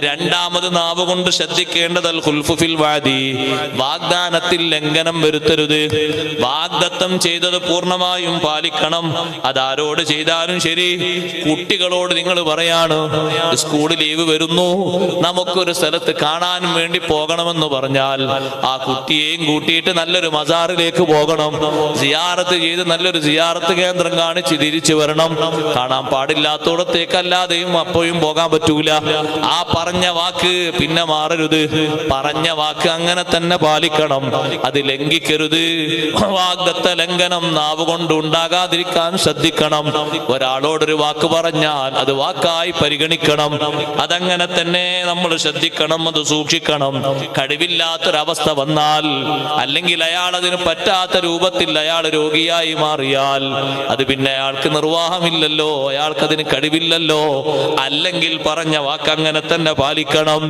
രണ്ടാമത് നാവ് കൊണ്ട് ശ്രദ്ധിക്കേണ്ടത് അൽ ഹുൽഫുഫിൽ വാദി. വാഗ്ദാനത്തിൽ ലംഘനം വരുത്തരുത്. വാഗ്ദത്തം ചെയ്തത് പൂർണമായും പാലിക്കണം. അതാരോട് ചെയ്താലും ശരി. കുട്ടികളോട് നിങ്ങൾ പറയാണ് സ്കൂൾ ലീവ് വരുന്നു. നമുക്കൊരു സ്ഥലത്ത് കാണാൻ വേണ്ടി പോകണമെന്ന് പറഞ്ഞാൽ ആ കുട്ടിയെയും കൂട്ടിയിട്ട് നല്ലൊരു മസാറിലേക്ക് പോകണം. സിയാറത്ത് ചെയ്ത് നല്ലൊരു സിയാറത്ത് കേന്ദ്രം കാണിച്ച് തിരിച്ചു വരണം. കാണാൻ പാടില്ലാത്തോടത്തേക്കല്ലാതെയും അപ്പോഴും പോകാൻ പറ്റൂല. ആ പറഞ്ഞ വാക്ക് പിന്നെ മാറരുത്. പറഞ്ഞ വാക്ക് അങ്ങനെ തന്നെ പാലിക്കണം. അത് ലംഘിക്കരുത്. വാഗ്ദത്ത ലംഘനം നാവ് കൊണ്ട് ഉണ്ടാകാതിരിക്കാൻ ശ്രദ്ധിക്കണം. ഒരാളോടൊരു വാക്ക് പറഞ്ഞാൽ അത് വാക്കായി പരിഗണിക്കണം. അതങ്ങനെ തന്നെ നമ്മൾ ശ്രദ്ധിക്കണം അത് സൂക്ഷിക്കണം. കഴിവില്ലാത്തൊരവസ്ഥ വന്നാൽ അല്ലെങ്കിൽ അയാൾ അതിന് പറ്റാത്ത രൂപത്തിൽ അയാൾ രോഗിയായി മാറിയാൽ അത് പിന്നെ അയാൾക്ക് നിർവാഹമില്ലല്ലോ. അയാൾക്ക് അതിന് കഴിവില്ലല്ലോ. അല്ലെങ്കിൽ പറഞ്ഞ വാക്ക് അങ്ങനെ തന്നെ പാലിക്കണം.